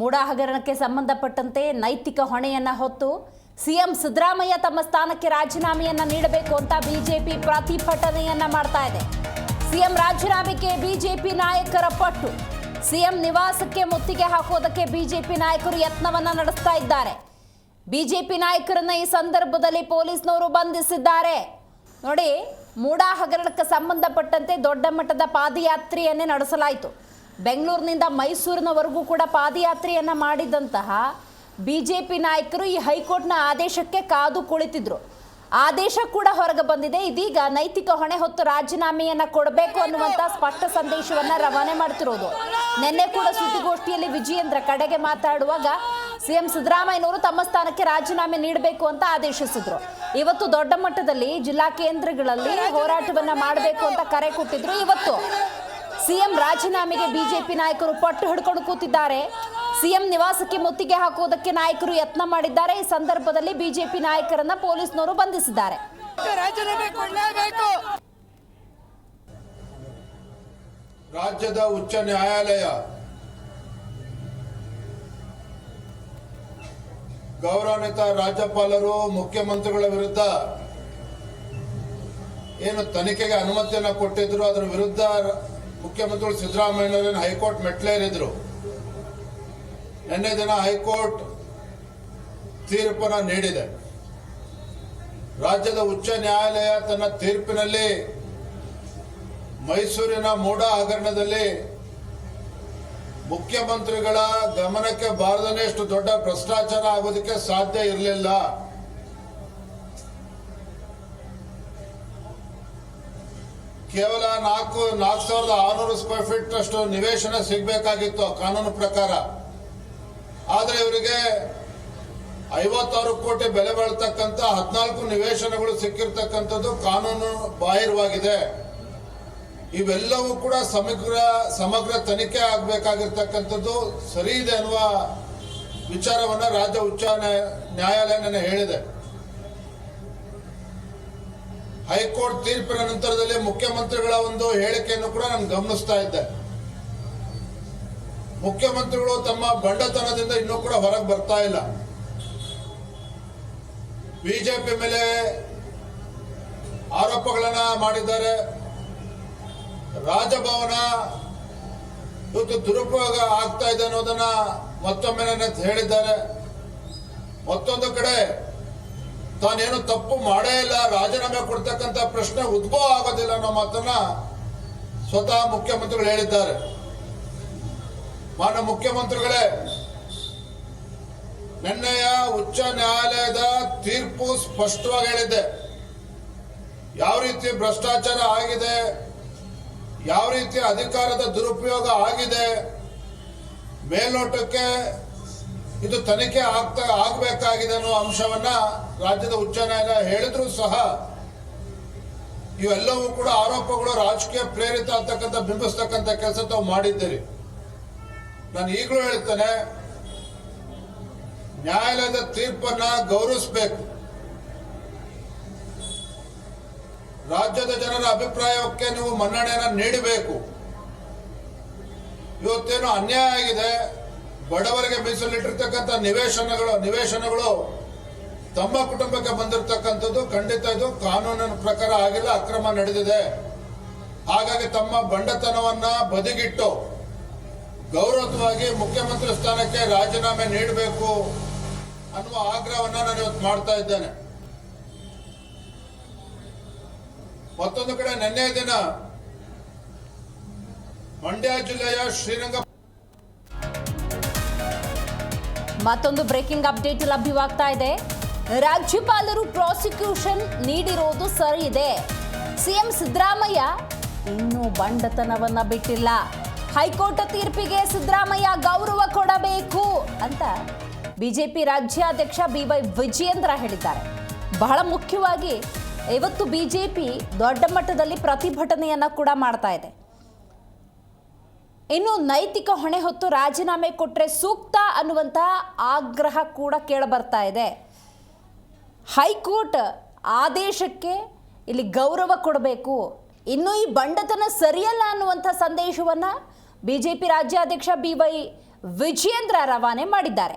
ಮೂಡ ಹಗರಣಕ್ಕೆ ಸಂಬಂಧಪಟ್ಟಂತೆ ನೈತಿಕ ಹೊಣೆಯನ್ನ ಹೊತ್ತು ಸಿಎಂ ಸಿದ್ದರಾಮಯ್ಯ ತಮ್ಮ ಸ್ಥಾನಕ್ಕೆ ರಾಜೀನಾಮೆಯನ್ನ ನೀಡಬೇಕು ಅಂತ ಬಿಜೆಪಿ ಪ್ರತಿಭಟನೆಯನ್ನ ಮಾಡ್ತಾ ಇದೆ. ಸಿಎಂ ರಾಜೀನಾಮೆಗೆ ಬಿಜೆಪಿ ನಾಯಕರ ಪಟ್ಟು ಸಿಎಂ ನಿವಾಸಕ್ಕೆ ಮುತ್ತಿಗೆ ಹಾಕೋದಕ್ಕೆ ಬಿಜೆಪಿ ನಾಯಕರು ಯತ್ನವನ್ನ ನಡೆಸ್ತಾ ಇದ್ದಾರೆ. ಬಿಜೆಪಿ ನಾಯಕರನ್ನ ಈ ಸಂದರ್ಭದಲ್ಲಿ ಪೊಲೀಸ್ನವರು ಬಂಧಿಸಿದ್ದಾರೆ. ನೋಡಿ ಮೂಡಾ ಹಗರಣಕ್ಕೆ ಸಂಬಂಧಪಟ್ಟಂತೆ ದೊಡ್ಡ ಮಟ್ಟದ ಪಾದಯಾತ್ರೆಯನ್ನೇ ನಡೆಸಲಾಯಿತು. ಬೆಂಗಳೂರಿನಿಂದ ಮೈಸೂರಿನವರೆಗೂ ಕೂಡ ಪಾದಯಾತ್ರೆಯನ್ನು ಮಾಡಿದಂತಹ ಬಿ ಜೆ ಪಿ ನಾಯಕರು ಈ ಹೈಕೋರ್ಟ್ನ ಆದೇಶಕ್ಕೆ ಕಾದು ಕುಳಿತಿದ್ರು. ಆದೇಶ ಕೂಡ ಹೊರಗೆ ಬಂದಿದೆ. ಇದೀಗ ನೈತಿಕ ಹೊಣೆ ಹೊತ್ತು ರಾಜೀನಾಮೆಯನ್ನ ಕೊಡಬೇಕು ಅನ್ನುವಂತ ಸ್ಪಷ್ಟ ಸಂದೇಶವನ್ನ ರವಾನೆ ಮಾಡ್ತಿರೋದು. ನಿನ್ನೆ ಕೂಡ ಸುದ್ದಿಗೋಷ್ಠಿಯಲ್ಲಿ ವಿಜಯೇಂದ್ರ ಕಡೆಗೆ ಮಾತಾಡುವಾಗ ಸಿಎಂ ಸಿದ್ದರಾಮಯ್ಯನವರು ತಮ್ಮ ಸ್ಥಾನಕ್ಕೆ ರಾಜೀನಾಮೆ ನೀಡಬೇಕು ಅಂತ ಆದೇಶಿಸಿದ್ರು. ಇವತ್ತು ದೊಡ್ಡ ಮಟ್ಟದಲ್ಲಿ ಜಿಲ್ಲಾ ಕೇಂದ್ರಗಳಲ್ಲಿ ಹೋರಾಟವನ್ನ ಮಾಡಬೇಕು ಅಂತ ಕರೆ ಕೊಟ್ಟಿದ್ರು. ಇವತ್ತು ಸಿಎಂ ರಾಜೀನಾಮೆಗೆ ಬಿಜೆಪಿ ನಾಯಕರು ಪಟ್ಟು ಹಿಡ್ಕೊಂಡು ಕೂತಿದ್ದಾರೆ. ಸಿಎಂ ನಿವಾಸಕ್ಕೆ ಮುತ್ತಿಗೆ ಹಾಕುವುದಕ್ಕೆ ನಾಯಕರು ಯತ್ನ ಮಾಡಿದ್ದಾರೆ. ಈ ಸಂದರ್ಭದಲ್ಲಿ ಬಿಜೆಪಿ ನಾಯಕರನ್ನ ಪೊಲೀಸ್ನವರು ಬಂಧಿಸಿದ್ದಾರೆ. ರಾಜ್ಯದ ಉಚ್ಚ ನ್ಯಾಯಾಲಯ ಗೌರವಾನ್ವಿತ ರಾಜ್ಯಪಾಲರು, ಮುಖ್ಯಮಂತ್ರಿಗಳ ವಿರುದ್ಧ ಏನು ತನಿಖೆಗೆ ಅನುಮತಿಯನ್ನು ಕೊಟ್ಟಿದ್ರು, ಅದರ ವಿರುದ್ಧ ಮುಖ್ಯಮಂತ್ರಿಗಳು ಸಿದ್ದರಾಮಯ್ಯನವರೇನು ಹೈಕೋರ್ಟ್ ಮೆಟ್ಲೇರಿದ್ರು ನಿನ್ನೆ ದಿನ ಹೈಕೋರ್ಟ್ ತೀರ್ಪನ್ನ ನೀಡಿದೆ. ರಾಜ್ಯದ ಉಚ್ಚ ನ್ಯಾಯಾಲಯ ತನ್ನ ತೀರ್ಪಿನಲ್ಲಿ ಮೈಸೂರಿನ ಮೂಡ ಹಗರಣದಲ್ಲಿ ಮುಖ್ಯಮಂತ್ರಿಗಳ ಗಮನಕ್ಕೆ ಬಾರದನೆಷ್ಟು ದೊಡ್ಡ ಭ್ರಷ್ಟಾಚಾರ ಆಗೋದಕ್ಕೆ ಸಾಧ್ಯ ಇರಲಿಲ್ಲ. ಕೇವಲ ನಾಲ್ಕು ನಾಲ್ಕು ಸಾವಿರದ ಆರುನೂರು ಸ್ಕ್ವೇರ್ ಫೀಟ್ ಅಷ್ಟು ನಿವೇಶನ ಸಿಗಬೇಕಾಗಿತ್ತು ಕಾನೂನು ಪ್ರಕಾರ. ಆದರೆ ಇವರಿಗೆ ಐವತ್ತಾರು ಕೋಟಿ ಬೆಲೆ ಬಾಳ್ತಕ್ಕಂಥ ಹದಿನಾಲ್ಕು ನಿವೇಶನಗಳು ಸಿಕ್ಕಿರ್ತಕ್ಕಂಥದ್ದು ಕಾನೂನು ಬಾಹಿರವಾಗಿದೆ. ಇವೆಲ್ಲವೂ ಕೂಡ ಸಮಗ್ರ ಸಮಗ್ರ ತನಿಖೆ ಆಗಬೇಕಾಗಿರ್ತಕ್ಕಂಥದ್ದು ಸರಿ ಇದೆ ಅನ್ನುವ ವಿಚಾರವನ್ನು ರಾಜ್ಯ ಉಚ್ಚ ನ್ಯಾಯ- ನ್ಯಾಯಾಲಯ ಹೇಳಿದೆ. ಹೈಕೋರ್ಟ್ ತೀರ್ಪಿನ ನಂತರದಲ್ಲಿ ಮುಖ್ಯಮಂತ್ರಿಗಳ ಒಂದು ಹೇಳಿಕೆಯನ್ನು ಕೂಡ ನಾನು ಗಮನಿಸ್ತಾ ಇದ್ದೆ. ಮುಖ್ಯಮಂತ್ರಿಗಳು ತಮ್ಮ ಬಂಡತನದಿಂದ ಇನ್ನೂ ಕೂಡ ಹೊರಗೆ ಬರ್ತಾ ಇಲ್ಲ. ಬಿಜೆಪಿ ಮೇಲೆ ಆರೋಪಗಳನ್ನ ಮಾಡಿದ್ದಾರೆ. ರಾಜಭವನ ಇವತ್ತು ದುರುಪಯೋಗ ಆಗ್ತಾ ಇದೆ ಅನ್ನೋದನ್ನ ಮತ್ತೊಮ್ಮೆ ಹೇಳಿದ್ದಾರೆ. ಮತ್ತೊಂದು ತಾನೇನು ತಪ್ಪು ಮಾಡೇ ಇಲ್ಲ, ರಾಜೀನಾಮೆ ಕೊಡ್ತಕ್ಕಂತ ಪ್ರಶ್ನೆ ಉದ್ಭವ ಆಗೋದಿಲ್ಲ ಅನ್ನೋ ಮಾತನ್ನ ಸ್ವತಃ ಮುಖ್ಯಮಂತ್ರಿಗಳು ಹೇಳಿದ್ದಾರೆ. ಮಾನ್ಯ ಮುಖ್ಯಮಂತ್ರಿಗಳೇ, ನಿನ್ನೆಯ ಉಚ್ಚ ನ್ಯಾಯಾಲಯದ ತೀರ್ಪು ಸ್ಪಷ್ಟವಾಗಿ ಹೇಳಿದೆ ಯಾವ ರೀತಿ ಭ್ರಷ್ಟಾಚಾರ ಆಗಿದೆ, ಯಾವ ರೀತಿ ಅಧಿಕಾರದ ದುರುಪಯೋಗ ಆಗಿದೆ, ಮೇಲ್ನೋಟಕ್ಕೆ ಇದು ತನಿಖೆ ಆಗ್ತಾ ಆಗಬೇಕಾಗಿದೆ ಅನ್ನೋ ಅಂಶವನ್ನ ರಾಜ್ಯದ ಉಚ್ಚ ನ್ಯಾಯಾಲಯ ಹೇಳಿದ್ರು ಸಹ ಇವೆಲ್ಲವೂ ಕೂಡ ಆರೋಪಗಳು ರಾಜಕೀಯ ಪ್ರೇರಿತ ಅಂತಕ್ಕಂಥ, ಬಿಂಬಿಸ್ತಕ್ಕಂಥ ಕೆಲಸ ತಾವು ಮಾಡಿದ್ದೀರಿ. ನಾನು ಈಗಲೂ ಹೇಳ್ತೇನೆ, ನ್ಯಾಯಾಲಯದ ತೀರ್ಪನ್ನ ಗೌರವಿಸಬೇಕು. ರಾಜ್ಯದ ಜನರ ಅಭಿಪ್ರಾಯಕ್ಕೆ ನೀವು ಮನ್ನಣೆಯನ್ನ ನೀಡಬೇಕು. ಇವತ್ತೇನು ಅನ್ಯಾಯ ಆಗಿದೆ ಬಡವರಿಗೆ ಮೀಸಲಿಟ್ಟಿರ್ತಕ್ಕಂಥ ನಿವೇಶನಗಳು ನಿವೇಶನಗಳು ತಮ್ಮ ಕುಟುಂಬಕ್ಕೆ ಬಂದಿರತಕ್ಕಂಥದ್ದು ಖಂಡಿತ ಇದು ಕಾನೂನಿನ ಪ್ರಕಾರ ಆಗಿಲ್ಲ, ಅಕ್ರಮ ನಡೆದಿದೆ. ಹಾಗಾಗಿ ತಮ್ಮ ಬಂಡತನವನ್ನ ಬದಿಗಿಟ್ಟು ಗೌರವವಾಗಿ ಮುಖ್ಯಮಂತ್ರಿ ಸ್ಥಾನಕ್ಕೆ ರಾಜೀನಾಮೆ ನೀಡಬೇಕು ಅನ್ನುವ ಆಗ್ರಹವನ್ನ ನಾನು ಇವತ್ತು ಮಾಡ್ತಾ ಇದ್ದೇನೆ. ಮತ್ತೊಂದು ಕಡೆ ನಿನ್ನೆ ದಿನ ಮಂಡ್ಯ ಜಿಲ್ಲೆಯ ಶ್ರೀರಂಗ ಮತ್ತೊಂದು ಬ್ರೇಕಿಂಗ್ ಅಪ್ಡೇಟ್ ಲಭ್ಯವಾಗ್ತಾ ಇದೆ. ರಾಜ್ಯಪಾಲರು ಪ್ರಾಸಿಕ್ಯೂಷನ್ ನೀಡಿರೋದು ಸರಿ ಇದೆ ಸಿಎಂ ಸಿದ್ದರಾಮಯ್ಯ ಇನ್ನೂ ಬಂಡತನವನ್ನ ಬಿಟ್ಟಿಲ್ಲ. ಹೈಕೋರ್ಟ್ ತೀರ್ಪಿಗೆ ಸಿದ್ದರಾಮಯ್ಯ ಗೌರವ ಕೊಡಬೇಕು ಅಂತ ಬಿಜೆಪಿ ರಾಜ್ಯಾಧ್ಯಕ್ಷ ಬಿ ವೈ ವಿಜಯೇಂದ್ರ ಹೇಳಿದ್ದಾರೆ. ಬಹಳ ಮುಖ್ಯವಾಗಿ ಇವತ್ತು ಬಿಜೆಪಿ ದೊಡ್ಡ ಮಟ್ಟದಲ್ಲಿ ಪ್ರತಿಭಟನೆಯನ್ನ ಕೂಡ ಮಾಡ್ತಾ ಇದೆ. ಇನ್ನು ನೈತಿಕ ಹೊಣೆ ಹೊತ್ತು ರಾಜೀನಾಮೆ ಕೊಟ್ಟರೆ ಸೂಕ್ತ ಅನ್ನುವಂಥ ಆಗ್ರಹ ಕೂಡ ಕೇಳಬರ್ತಾ ಇದೆ. ಹೈಕೋರ್ಟ್ ಆದೇಶಕ್ಕೆ ಇಲ್ಲಿ ಗೌರವ ಕೊಡಬೇಕು. ಇನ್ನು ಈ ಬಂಡತನ ಸರಿಯಲ್ಲ ಅನ್ನುವಂಥ ಸಂದೇಶವನ್ನು ಬಿ ಜೆ ಪಿ ರಾಜ್ಯಾಧ್ಯಕ್ಷ ಬಿ ವೈ ವಿಜಯೇಂದ್ರ ರವಾನೆ ಮಾಡಿದ್ದಾರೆ.